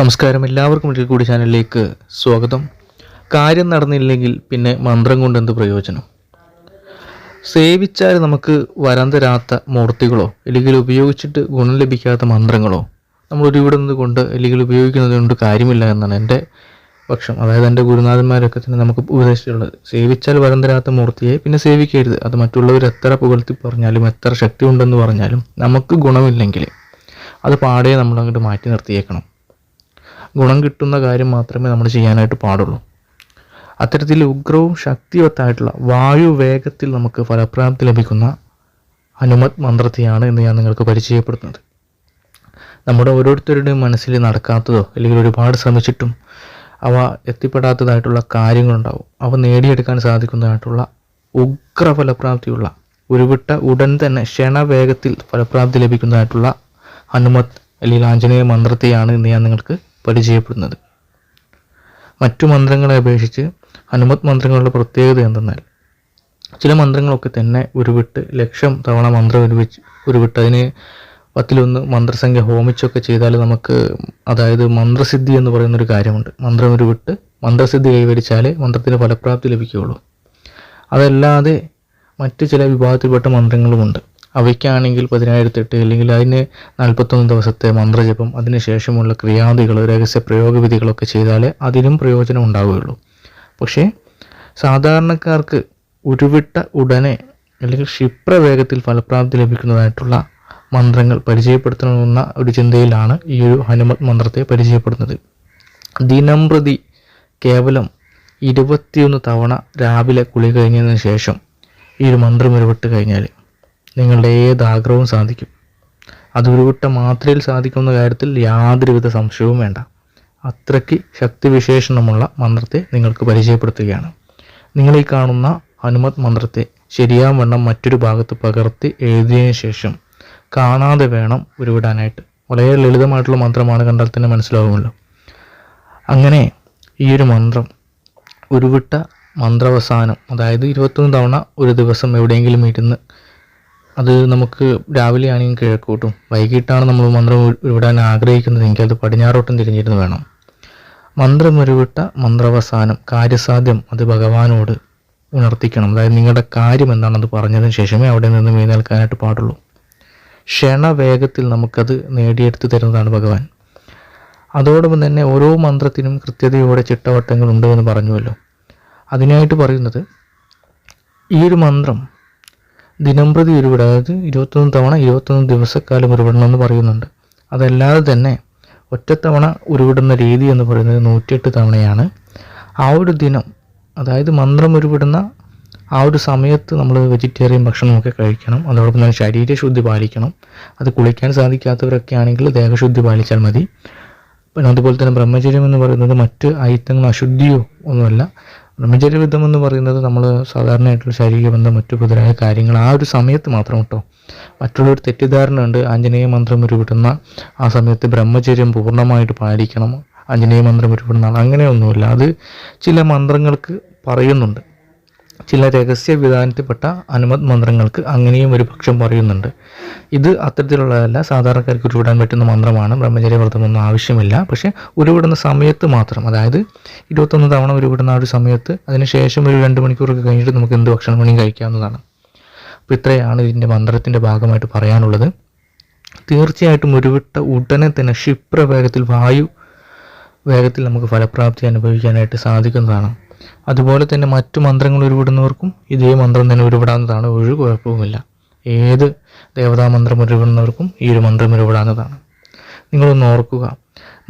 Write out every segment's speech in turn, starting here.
നമസ്കാരം എല്ലാവർക്കും ഒരിക്കൽ കൂടി ചാനലിലേക്ക് സ്വാഗതം. കാര്യം നടന്നില്ലെങ്കിൽ പിന്നെ മന്ത്രം കൊണ്ട് എന്ത് പ്രയോജനം? സേവിച്ചാൽ നമുക്ക് വരാൻ തരാത്ത മൂർത്തികളോ അല്ലെങ്കിൽ ഉപയോഗിച്ചിട്ട് ഗുണം ലഭിക്കാത്ത മന്ത്രങ്ങളോ നമ്മൾ ഒരു ഇവിടെ നിന്ന് കൊണ്ട് അല്ലെങ്കിൽ ഉപയോഗിക്കുന്നത് കൊണ്ട് കാര്യമില്ല എന്നാണ് എന്റെ പക്ഷം. അതായത് എന്റെ ഗുരുനാഥന്മാരൊക്കെ തന്നെ നമുക്ക് ഉപദേശിച്ചിട്ടുള്ളത്. സേവിച്ചാൽ വരം തരാത്ത മൂർത്തിയെ പിന്നെ സേവിക്കരുത്. അത് മറ്റുള്ളവർ എത്ര പുകഴ്ത്തി പറഞ്ഞാലും എത്ര ശക്തി ഉണ്ടെന്ന് പറഞ്ഞാലും നമുക്ക് ഗുണമില്ലെങ്കിൽ അത് പാടെ നമ്മൾ അങ്ങോട്ട് മാറ്റി നിർത്തിയേക്കണം. ഗുണം കിട്ടുന്ന കാര്യം മാത്രമേ നമ്മൾ ചെയ്യാനായിട്ട് പാടുള്ളൂ. അത്തരത്തിൽ ഉഗ്രവും ശക്തിവത്തായിട്ടുള്ള വായു വേഗത്തിൽ നമുക്ക് ഫലപ്രാപ്തി ലഭിക്കുന്ന ഹനുമത് മന്ത്രത്തെയാണ് ഇന്ന് ഞാൻ നിങ്ങൾക്ക് പരിചയപ്പെടുത്തുന്നത്. നമ്മുടെ ഓരോരുത്തരുടെയും മനസ്സിൽ നടക്കാത്തതോ അല്ലെങ്കിൽ ഒരുപാട് ശ്രമിച്ചിട്ടും അവ എത്തിപ്പെടാത്തതായിട്ടുള്ള കാര്യങ്ങളുണ്ടാവും. അവ നേടിയെടുക്കാൻ സാധിക്കുന്നതായിട്ടുള്ള ഉഗ്ര ഫലപ്രാപ്തിയുള്ള ഉരുവിട്ട ഉടൻ തന്നെ ക്ഷണവേഗത്തിൽ ഫലപ്രാപ്തി ലഭിക്കുന്നതായിട്ടുള്ള ഹനുമത് അല്ലെങ്കിൽ ആഞ്ജനേയ മന്ത്രത്തെയാണ് ഇന്ന് ഞാൻ നിങ്ങൾക്ക് പരിചയപ്പെടുന്നത്. മറ്റു മന്ത്രങ്ങളെ അപേക്ഷിച്ച് ഹനുമത് മന്ത്രങ്ങളുടെ പ്രത്യേകത എന്തെന്നാൽ ചില മന്ത്രങ്ങളൊക്കെ തന്നെ ഉരുവിട്ട് ലക്ഷം തവണ മന്ത്രം ഉരുവിച്ച് ഉരുവിട്ട് അതിന് പത്തിലൊന്ന് മന്ത്രസംഖ്യ ഹോമിച്ചൊക്കെ ചെയ്താൽ നമുക്ക് അതായത് മന്ത്രസിദ്ധി എന്ന് പറയുന്ന ഒരു കാര്യമുണ്ട്. മന്ത്രം ഉരുവിട്ട് മന്ത്രസിദ്ധി കൈവരിച്ചാലേ മന്ത്രത്തിന് ഫലപ്രാപ്തി ലഭിക്കുകയുള്ളൂ. അതല്ലാതെ മറ്റ് ചില വിഭാഗത്തിൽപ്പെട്ട മന്ത്രങ്ങളുമുണ്ട്. അവയ്ക്കാണെങ്കിൽ പതിനായിരത്തെട്ട് അല്ലെങ്കിൽ അതിന് നാൽപ്പത്തൊന്ന് ദിവസത്തെ മന്ത്രജപം അതിനുശേഷമുള്ള ക്രിയാദികൾ രഹസ്യ പ്രയോഗവിധികളൊക്കെ ചെയ്താലേ അതിനും പ്രയോജനം ഉണ്ടാവുകയുള്ളൂ. പക്ഷേ സാധാരണക്കാർക്ക് ഉരുവിട്ട ഉടനെ അല്ലെങ്കിൽ ക്ഷിപ്രവേഗത്തിൽ ഫലപ്രാപ്തി ലഭിക്കുന്നതായിട്ടുള്ള മന്ത്രങ്ങൾ പരിചയപ്പെടുത്തണമെന്ന ഒരു ചിന്തയിലാണ് ഈ ഒരു ഹനുമത് മന്ത്രത്തെ പരിചയപ്പെടുന്നത്. ദിനം പ്രതി കേവലം ഇരുപത്തിയൊന്ന് തവണ രാവിലെ കുളി കഴിഞ്ഞതിന് ശേഷം ഈ ഒരു മന്ത്രം ഉരുവിട്ട് കഴിഞ്ഞാൽ നിങ്ങളുടെ ഏത് ആഗ്രഹവും സാധിക്കും. അത് ഉരുവിട്ട മാത്രയിൽ സാധിക്കുന്ന കാര്യത്തിൽ യാതൊരുവിധ സംശയവും വേണ്ട. അത്രയ്ക്ക് ശക്തിവിശേഷണമുള്ള മന്ത്രത്തെ നിങ്ങൾക്ക് പരിചയപ്പെടുത്തുകയാണ്. നിങ്ങൾ ഈ കാണുന്ന ഹനുമത് മന്ത്രത്തെ ശരിയാവണ്ണം മറ്റൊരു ഭാഗത്ത് പകർത്തി എഴുതിയതിനു ശേഷം കാണാതെ വേണം ഉരുവിടാനായിട്ട്. വളരെ ലളിതമായിട്ടുള്ള മന്ത്രമാണ് കണ്ടാൽ തന്നെ മനസ്സിലാവുമല്ലോ. അങ്ങനെ ഈ ഒരു മന്ത്രം ഉരുവിട്ട മന്ത്രവസാനം അതായത് ഇരുപത്തൊന്ന് തവണ ഒരു ദിവസം എവിടെയെങ്കിലും ഇരുന്ന് അത് നമുക്ക് രാവിലെ ആണെങ്കിൽ കിഴക്കോട്ടും വൈകിട്ടാണ് നമ്മൾ മന്ത്രം ഉരു- ഉരുവിടാൻ ആഗ്രഹിക്കുന്നതെങ്കിൽ അത് പടിഞ്ഞാറോട്ടും തിരിഞ്ഞിരുന്ന് വേണം. മന്ത്രം ഉരുവിട്ട മന്ത്രവസാനം കാര്യസാധ്യം അത് ഭഗവാനോട് ഉണർത്തിക്കണം. അതായത് നിങ്ങളുടെ കാര്യം എന്താണെന്ന് പറഞ്ഞതിന് ശേഷമേ അവിടെ നിന്ന് മീനേൽക്കാനായിട്ട് പാടുള്ളൂ. ക്ഷണവേഗത്തിൽ നമുക്കത് നേടിയെടുത്ത് തരുന്നതാണ് ഭഗവാൻ. അതോടൊപ്പം തന്നെ ഓരോ മന്ത്രത്തിനും കൃത്യതയോടെ ചിട്ടവട്ടങ്ങൾ ഉണ്ട് എന്ന് പറഞ്ഞുവല്ലോ. അതിനായിട്ട് പറയുന്നത് ഈ ഒരു മന്ത്രം ദിനംപ്രതി ഉരുവിടുക അതായത് ഇരുപത്തൊന്ന് തവണ ഇരുപത്തൊന്ന് ദിവസക്കാലം ഉരുവിടണമെന്ന് പറയുന്നുണ്ട്. അതല്ലാതെ തന്നെ ഒറ്റത്തവണ ഉരുവിടുന്ന രീതി എന്ന് പറയുന്നത് നൂറ്റിയെട്ട് തവണയാണ്. ആ ഒരു ദിനം അതായത് മന്ത്രം ഉരുവിടുന്ന ആ ഒരു സമയത്ത് നമ്മൾ വെജിറ്റേറിയൻ ഭക്ഷണമൊക്കെ കഴിക്കണം. അതോടൊപ്പം തന്നെ ശരീരശുദ്ധി പാലിക്കണം. അത് കുളിക്കാൻ സാധിക്കാത്തവരൊക്കെ ആണെങ്കിൽ ദേഹശുദ്ധി പാലിച്ചാൽ മതി. പിന്നെ അതുപോലെ തന്നെ ബ്രഹ്മചര്യം എന്ന് പറയുന്നത് മറ്റ് അയിത്തങ്ങൾ അശുദ്ധിയോ ഒന്നുമല്ല. ബ്രഹ്മചര്യവിധം എന്ന് പറയുന്നത് നമ്മൾ സാധാരണയായിട്ടുള്ള ശാരീരിക ശാരീരികബന്ധം മറ്റു മുതലായ കാര്യങ്ങൾ ആ ഒരു സമയത്ത് മാത്രം കേട്ടോ. മറ്റുള്ളൊരു തെറ്റിദ്ധാരണ ഉണ്ട് ആഞ്ജനേയ മന്ത്രം ഉരുവിടുന്ന ആ സമയത്ത് ബ്രഹ്മചര്യം പൂർണമായിട്ട് പാലിക്കണം ആഞ്ജനേയ മന്ത്രം ഉരുവിടുന്ന അങ്ങനെയൊന്നുമില്ല. അത് ചില മന്ത്രങ്ങൾക്ക് പറയുന്നുണ്ട്. ചില രഹസ്യ വിധാനത്തിൽപ്പെട്ട അനുമത് മന്ത്രങ്ങൾക്ക് അങ്ങനെയും ഒരു പക്ഷം പറയുന്നുണ്ട്. ഇത് അത്തരത്തിലുള്ളതല്ല സാധാരണക്കാർക്ക് ഉരുവിടാൻ പറ്റുന്ന മന്ത്രമാണ് ബ്രഹ്മചര്യ വ്രതമൊന്നും ആവശ്യമില്ല. പക്ഷേ ഉരുവിടുന്ന സമയത്ത് മാത്രം അതായത് ഇരുപത്തൊന്ന് തവണ ഉരുവിടുന്ന ആ ഒരു സമയത്ത് അതിനുശേഷം ഒരു രണ്ട് മണിക്കൂറൊക്കെ കഴിഞ്ഞിട്ട് നമുക്ക് എന്ത് ഭക്ഷണം വേണമെങ്കിൽ കഴിക്കാവുന്നതാണ്. അപ്പോൾ ഇത്രയാണ് ഇതിന്റെ മന്ത്രത്തിന്റെ ഭാഗമായിട്ട് പറയാനുള്ളത്. തീർച്ചയായിട്ടും ഉരുവിട്ട ഉടനെ തന്നെ ക്ഷിപ്ര വേഗത്തിൽ വായു വേഗത്തിൽ നമുക്ക് ഫലപ്രാപ്തി അനുഭവിക്കാനായിട്ട് സാധിക്കുന്നതാണ്. അതുപോലെ തന്നെ മറ്റു മന്ത്രങ്ങൾ ഉരുവിടുന്നവർക്കും ഇതേ മന്ത്രം തന്നെ ഉരുവിടാവുന്നതാണ്. ഒരു കുഴപ്പവുമില്ല. ഏത് ദേവതാ മന്ത്രം ഉരുവിടുന്നവർക്കും ഈ ഒരു മന്ത്രം ഉരുവിടാവുന്നതാണ്. നിങ്ങളൊന്ന് ഓർക്കുക.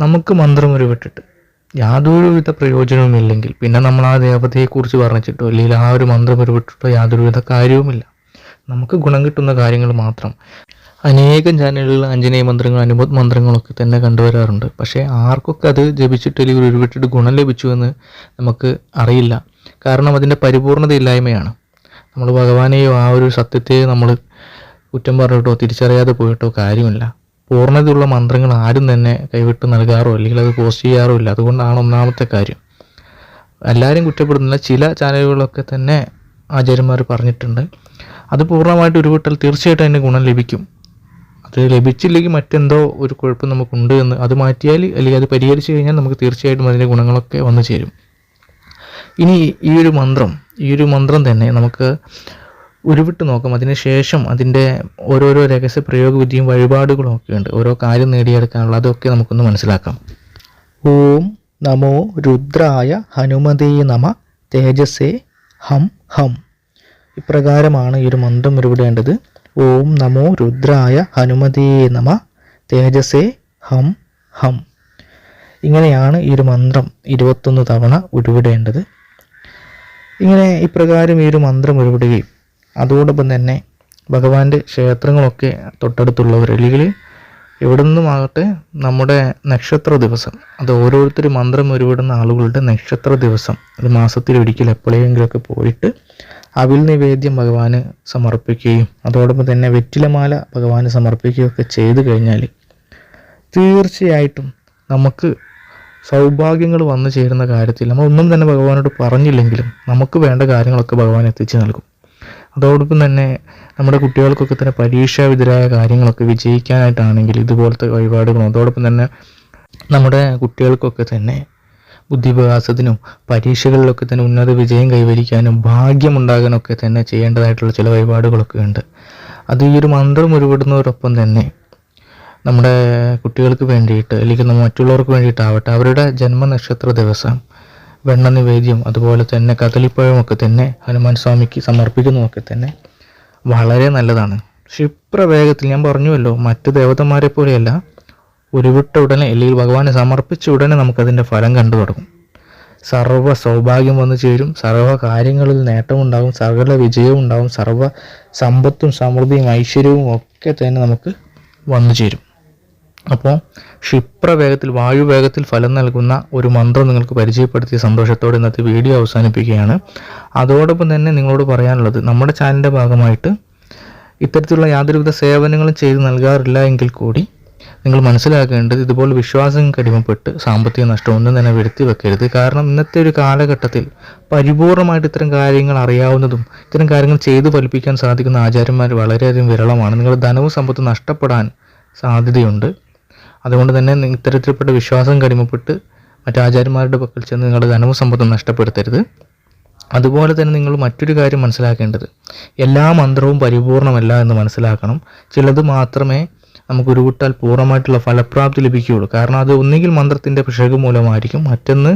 നമുക്ക് മന്ത്രം ഉരുവിട്ടിട്ട് യാതൊരുവിധ പ്രയോജനവുമില്ലെങ്കിൽ പിന്നെ നമ്മൾ ആ ദേവതയെക്കുറിച്ച് പറഞ്ഞിട്ടോ അല്ലെങ്കിൽ ആ ഒരു മന്ത്രം ഉരുവിട്ടിട്ടോ യാതൊരുവിധ കാര്യവുമില്ല. നമുക്ക് ഗുണം കിട്ടുന്ന കാര്യങ്ങൾ മാത്രം. അനേകം ചാനലുകളിൽ ആഞ്ജനേയ മന്ത്രങ്ങൾ അനുമത് മന്ത്രങ്ങളൊക്കെ തന്നെ കണ്ടുവരാറുണ്ട്. പക്ഷേ ആർക്കൊക്കെ അത് ജപിച്ചിട്ട് അല്ലെങ്കിൽ ഉരുവിട്ടിട്ട് ഗുണം ലഭിച്ചു എന്ന് നമുക്ക് അറിയില്ല. കാരണം അതിന്റെ പരിപൂർണതയില്ലായ്മയാണ്. നമ്മൾ ഭഗവാനെയോ ആ ഒരു സത്യത്തെയോ നമ്മൾ കുറ്റം പറഞ്ഞിട്ടോ തിരിച്ചറിയാതെ പോയിട്ടോ കാര്യമില്ല. പൂർണതയുള്ള മന്ത്രങ്ങൾ ആരും തന്നെ കൈവിട്ട് നൽകാറോ അല്ലെങ്കിൽ അത് പോസ്റ്റ് ചെയ്യാറോ ഇല്ല. അതുകൊണ്ടാണ് ഒന്നാമത്തെ കാര്യം. എല്ലാവരും കുറ്റപ്പെടുന്നില്ല. ചില ചാനലുകളൊക്കെ തന്നെ ആചാര്യന്മാർ പറഞ്ഞിട്ടുണ്ട്. അത് പൂർണമായിട്ട് ഉരുവിട്ടാൽ തീർച്ചയായിട്ടും അതിന് ഗുണം ലഭിക്കും. അത് ലഭിച്ചില്ലെങ്കിൽ മറ്റെന്തോ ഒരു കുഴപ്പം നമുക്കുണ്ട് എന്ന് അത് മാറ്റിയാൽ അല്ലെങ്കിൽ അത് പരിഹരിച്ചു കഴിഞ്ഞാൽ നമുക്ക് തീർച്ചയായിട്ടും അതിന്റെ ഗുണങ്ങളൊക്കെ വന്നു ചേരും. ഇനി ഈ ഒരു മന്ത്രം ഈ ഒരു മന്ത്രം തന്നെ നമുക്ക് ഉരുവിട്ട് നോക്കാം. അതിന് ശേഷം അതിന്റെ ഓരോരോ രഹസ്യ പ്രയോഗവിധിയും വഴിപാടുകളും ഒക്കെ ഉണ്ട്. ഓരോ കാര്യം നേടിയെടുക്കാനുള്ള അതൊക്കെ നമുക്കൊന്ന് മനസ്സിലാക്കാം. ഓം നമോ രുദ്രായ ഹനുമതേ നമ തേജസ്സേ ഹം ഹം. ഇപ്രകാരമാണ് ഈ ഒരു മന്ത്രം ഉരുവിടേണ്ടത്. ഓം നമോ രുദ്രായ ഹനുമതേ നമ. തേജസേ ഹം ഹം. ഇങ്ങനെയാണ് ഈ ഒരു മന്ത്രം ഇരുപത്തൊന്ന് തവണ ഉരുവിടേണ്ടത്. ഇങ്ങനെ ഇപ്രകാരം ഈ ഒരു മന്ത്രം ഉരുവിടുകയും അതോടൊപ്പം തന്നെ ഭഗവാന്റെ ക്ഷേത്രങ്ങളൊക്കെ തൊട്ടടുത്തുള്ളവർ അല്ലെങ്കിൽ എവിടെ നിന്നുമാകട്ടെ നമ്മുടെ നക്ഷത്ര ദിവസം അത് ഓരോരുത്തർ മന്ത്രം ഉരുവിടുന്ന ആളുകളുടെ നക്ഷത്ര ദിവസം അത് മാസത്തിൽ ഒരിക്കൽ എപ്പോഴെങ്കിലുമൊക്കെ പോയിട്ട് അവിൽ നിവേദ്യം ഭഗവാന് സമർപ്പിക്കുകയും അതോടൊപ്പം തന്നെ വെറ്റിലമാല ഭഗവാന് സമർപ്പിക്കുകയൊക്കെ ചെയ്തു കഴിഞ്ഞാൽ തീർച്ചയായിട്ടും നമുക്ക് സൗഭാഗ്യങ്ങൾ വന്നു ചേരുന്ന കാര്യത്തിൽ നമ്മൾ ഒന്നും തന്നെ ഭഗവാനോട് പറഞ്ഞില്ലെങ്കിലും നമുക്ക് വേണ്ട കാര്യങ്ങളൊക്കെ ഭഗവാൻ എത്തിച്ചു നൽകും. അതോടൊപ്പം തന്നെ നമ്മുടെ കുട്ടികൾക്കൊക്കെ തന്നെ പരീക്ഷാവിധരായ കാര്യങ്ങളൊക്കെ വിജയിക്കാനായിട്ടാണെങ്കിൽ ഇതുപോലത്തെ വഴിപാടുകളും അതോടൊപ്പം തന്നെ നമ്മുടെ കുട്ടികൾക്കൊക്കെ തന്നെ ബുദ്ധിവികാസത്തിനും പരീക്ഷകളിലൊക്കെ തന്നെ ഉന്നത വിജയം കൈവരിക്കാനും ഭാഗ്യമുണ്ടാകാനൊക്കെ തന്നെ ചെയ്യേണ്ടതായിട്ടുള്ള ചില വഴിപാടുകളൊക്കെ ഉണ്ട്. അത് ഈ ഒരു മന്ത്രം ഉരുപെടുന്നവരൊപ്പം തന്നെ നമ്മുടെ കുട്ടികൾക്ക് വേണ്ടിയിട്ട് അല്ലെങ്കിൽ മറ്റുള്ളവർക്ക് വേണ്ടിയിട്ടാവട്ടെ അവരുടെ ജന്മനക്ഷത്ര ദിവസം വെണ്ണ നിവേദ്യം അതുപോലെ തന്നെ കദളിപ്പഴമൊക്കെ തന്നെ ഹനുമാൻ സ്വാമിക്ക് സമർപ്പിക്കുന്നതൊക്കെ തന്നെ വളരെ നല്ലതാണ്. ക്ഷിപ്രവേഗത്തിൽ ഞാൻ പറഞ്ഞുവല്ലോ മറ്റ് ദേവതന്മാരെ പോലെയല്ല ഉരുവിട്ട ഉടനെ അല്ലെങ്കിൽ ഭഗവാന് സമർപ്പിച്ച ഉടനെ നമുക്കതിന്റെ ഫലം കണ്ടു തുടങ്ങും. സർവ സൗഭാഗ്യം വന്നു ചേരും. സർവ കാര്യങ്ങളിൽ നേട്ടമുണ്ടാകും സകല വിജയവും ഉണ്ടാകും. സർവ സമ്പത്തും സമൃദ്ധിയും ഐശ്വര്യവും ഒക്കെ തന്നെ നമുക്ക് വന്നു ചേരും. അപ്പോൾ ക്ഷിപ്രവേഗത്തിൽ വായുവേഗത്തിൽ ഫലം നൽകുന്ന ഒരു മന്ത്രം നിങ്ങൾക്ക് പരിചയപ്പെടുത്തിയ സന്തോഷത്തോടെ ഇന്നത്തെ വീഡിയോ അവസാനിപ്പിക്കുകയാണ്. അതോടൊപ്പം തന്നെ നിങ്ങളോട് പറയാനുള്ളത് നമ്മുടെ ചാനലിന്റെ ഭാഗമായിട്ട് ഇത്തരത്തിലുള്ള യാതൊരുവിധ സേവനങ്ങളും ചെയ്ത് നൽകാറില്ല എങ്കിൽ കൂടി നിങ്ങൾ മനസ്സിലാക്കേണ്ടത് ഇതുപോലെ വിശ്വാസം കടിമപ്പെട്ട് സാമ്പത്തിക നഷ്ടം ഒന്നും തന്നെ വരുത്തി വെക്കരുത്. കാരണം ഇന്നത്തെ ഒരു കാലഘട്ടത്തിൽ പരിപൂർണമായിട്ട് ഇത്തരം കാര്യങ്ങൾ അറിയാവുന്നതും ഇത്തരം കാര്യങ്ങൾ ചെയ്തു ഫലിപ്പിക്കാൻ സാധിക്കുന്ന ആചാര്യന്മാർ വളരെയധികം വിരളമാണ്. നിങ്ങൾ ധനവും സമ്പത്തും നഷ്ടപ്പെടാൻ സാധ്യതയുണ്ട്. അതുകൊണ്ട് തന്നെ ഇത്തരത്തിൽപ്പെട്ട വിശ്വാസം കടിമപ്പെട്ട് മറ്റാചാര്യന്മാരുടെ പക്കൽ ചെന്ന് നിങ്ങളുടെ ധനവും സമ്പത്തും നഷ്ടപ്പെടുത്തരുത്. അതുപോലെ തന്നെ നിങ്ങൾ മറ്റൊരു കാര്യം മനസ്സിലാക്കേണ്ടത്. എല്ലാ മന്ത്രവും പരിപൂർണമല്ല എന്ന് മനസ്സിലാക്കണം. ചിലത് മാത്രമേ നമുക്ക് ഉരുവിട്ടാൽ പൂർണമായിട്ടുള്ള ഫലപ്രാപ്തി ലഭിക്കുകയുള്ളൂ. കാരണം അത് ഒന്നുകിൽ മന്ത്രത്തിന്റെ പിശക് മൂലമായിരിക്കും മറ്റൊന്ന്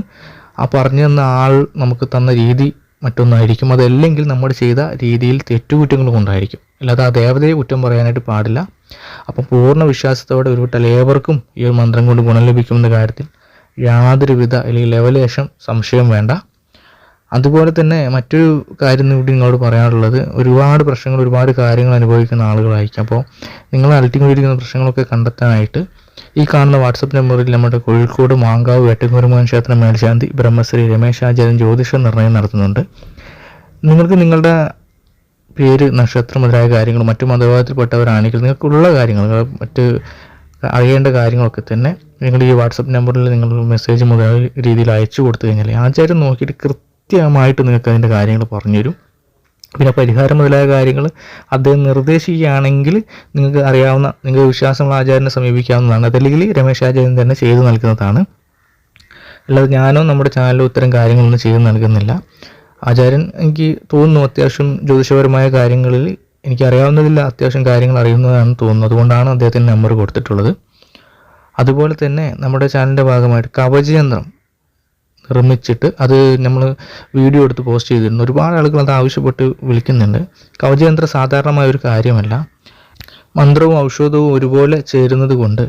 ആ പറഞ്ഞു തന്ന ആൾ നമുക്ക് തന്ന രീതി മറ്റൊന്നായിരിക്കും. അതല്ലെങ്കിൽ നമ്മൾ ചെയ്ത രീതിയിൽ തെറ്റുകുറ്റങ്ങൾ കൊണ്ടായിരിക്കും. അല്ലാതെ ആ ദേവതയെ കുറ്റം പറയാനായിട്ട് പാടില്ല. അപ്പം പൂർണ വിശ്വാസത്തോടെ ഉരുവിട്ടാൽ ഏവർക്കും ഈ ഒരു മന്ത്രം കൊണ്ട് ഗുണം ലഭിക്കുമെന്ന കാര്യത്തിൽ യാതൊരുവിധ അല്ലെങ്കിൽ ലെവലേശം സംശയം വേണ്ട. അതുപോലെ തന്നെ മറ്റൊരു കാര്യം കൂടി നിങ്ങളോട് പറയാനുള്ളത് ഒരുപാട് പ്രശ്നങ്ങൾ ഒരുപാട് കാര്യങ്ങൾ അനുഭവിക്കുന്ന ആളുകളായിരിക്കും. അപ്പോൾ നിങ്ങൾ അലട്ടിക്കൊണ്ടിരിക്കുന്ന പ്രശ്നങ്ങളൊക്കെ കണ്ടെത്താനായിട്ട് ഈ കാണുന്ന വാട്സപ്പ് നമ്പറിൽ നമ്മുടെ കോഴിക്കോട് മാങ്കാവ് വേട്ടക്കുരുമാൻ ക്ഷേത്രം മേൽശാന്തി ബ്രഹ്മശ്രീ രമേശാചാര്യൻ ജ്യോതിഷ നിർണയം നടത്തുന്നുണ്ട്. നിങ്ങൾക്ക് നിങ്ങളുടെ പേര് നക്ഷത്രം മുതലായ കാര്യങ്ങൾ മറ്റു മതവിഭാഗത്തിൽപ്പെട്ടവരാണെങ്കിൽ നിങ്ങൾക്കുള്ള കാര്യങ്ങൾ മറ്റ് അറിയേണ്ട കാര്യങ്ങളൊക്കെ തന്നെ നിങ്ങൾ ഈ വാട്സപ്പ് നമ്പറിൽ നിങ്ങൾ മെസ്സേജ് മുതലായ രീതിയിൽ അയച്ചു കൊടുത്തു കഴിഞ്ഞാൽ ആചാര്യം നോക്കിയിട്ട് കൃത്യമായിട്ട് നിങ്ങൾക്ക് അതിന്റെ കാര്യങ്ങൾ പറഞ്ഞു പറഞ്ഞുതരും. പിന്നെ പരിഹാരം മുതലായ കാര്യങ്ങൾ അദ്ദേഹം നിർദ്ദേശിക്കുകയാണെങ്കിൽ നിങ്ങൾക്ക് അറിയാവുന്ന നിങ്ങൾക്ക് വിശ്വാസമുള്ള ആചാര്യനെ സമീപിക്കാവുന്നതാണ്. അതല്ലെങ്കിൽ രമേശ് ആചാര്യൻ തന്നെ ചെയ്തു നൽകുന്നതാണ്. അല്ലാതെ ഞാനോ നമ്മുടെ ചാനലോ ഇത്തരം കാര്യങ്ങളൊന്നും ചെയ്തു നൽകുന്നില്ല. ആചാര്യൻ എനിക്ക് തോന്നുന്നു അത്യാവശ്യം ജ്യോതിഷപരമായ കാര്യങ്ങളിൽ എനിക്ക് അറിയാവുന്നതില്ല അത്യാവശ്യം കാര്യങ്ങൾ അറിയുന്നതാണ് തോന്നുന്നത് അതുകൊണ്ടാണ് അദ്ദേഹത്തിന്റെ നമ്പർ കൊടുത്തിട്ടുള്ളത്. അതുപോലെ തന്നെ നമ്മുടെ ചാനലിന്റെ ഭാഗമായിട്ട് കവചയന്ത്രം നിർമ്മിച്ചിട്ട് അത് നമ്മൾ വീഡിയോ എടുത്ത് പോസ്റ്റ് ചെയ്തിരുന്നു. ഒരുപാട് ആളുകൾ അത് ആവശ്യപ്പെട്ട് വിളിക്കുന്നുണ്ട്. കവചയന്ത്രം സാധാരണമായ ഒരു കാര്യമല്ല. മന്ത്രവും ഔഷധവും ഒരുപോലെ ചേരുന്നത് കൊണ്ട്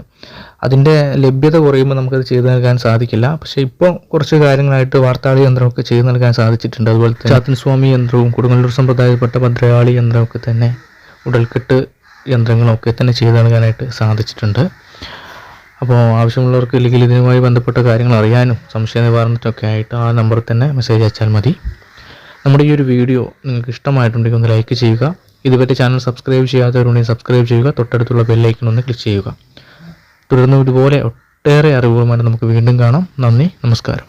അതിന്റെ ലഭ്യത കുറയുമ്പോൾ നമുക്കത് ചെയ്തു നൽകാൻ സാധിക്കില്ല. പക്ഷേ ഇപ്പോൾ കുറച്ച് കാര്യങ്ങളായിട്ട് വാർത്താളി യന്ത്രമൊക്കെ ചെയ്തു നൽകാൻ സാധിച്ചിട്ടുണ്ട്. അതുപോലെ ചാത്തൻ സ്വാമി യന്ത്രവും കൊടുങ്ങല്ലൂർ സമ്പ്രദായപ്പെട്ട ഭദ്രകാളി യന്ത്രമൊക്കെ തന്നെ ഉടൽക്കെട്ട് യന്ത്രങ്ങളൊക്കെ തന്നെ ചെയ്തു നൽകാനായിട്ട് സാധിച്ചിട്ടുണ്ട്. അപ്പോൾ ആവശ്യമുള്ളവർക്ക് ഇല്ലെങ്കിൽ ഇതിനുമായി ബന്ധപ്പെട്ട കാര്യങ്ങൾ അറിയാനും സംശയ നിവാരണത്തിനൊക്കെ ആയിട്ട് ആ നമ്പറിൽ തന്നെ മെസ്സേജ് അയച്ചാൽ മതി. നമ്മുടെ ഈ ഒരു വീഡിയോ നിങ്ങൾക്ക് ഇഷ്ടമായിട്ടുണ്ടെങ്കിൽ ഒന്ന് ലൈക്ക് ചെയ്യുക. ഇതുപറ്റി ചാനൽ സബ്സ്ക്രൈബ് ചെയ്യാത്തവരുണ്ടെങ്കിൽ സബ്സ്ക്രൈബ് ചെയ്യുക. തൊട്ടടുത്തുള്ള ബെല്ലൈക്കൺ ഒന്ന് ക്ലിക്ക് ചെയ്യുക. തുടർന്ന് ഇതുപോലെ ഒട്ടേറെ അറിവുകളുമായിട്ട് നമുക്ക് വീണ്ടും കാണാം. നന്ദി നമസ്കാരം.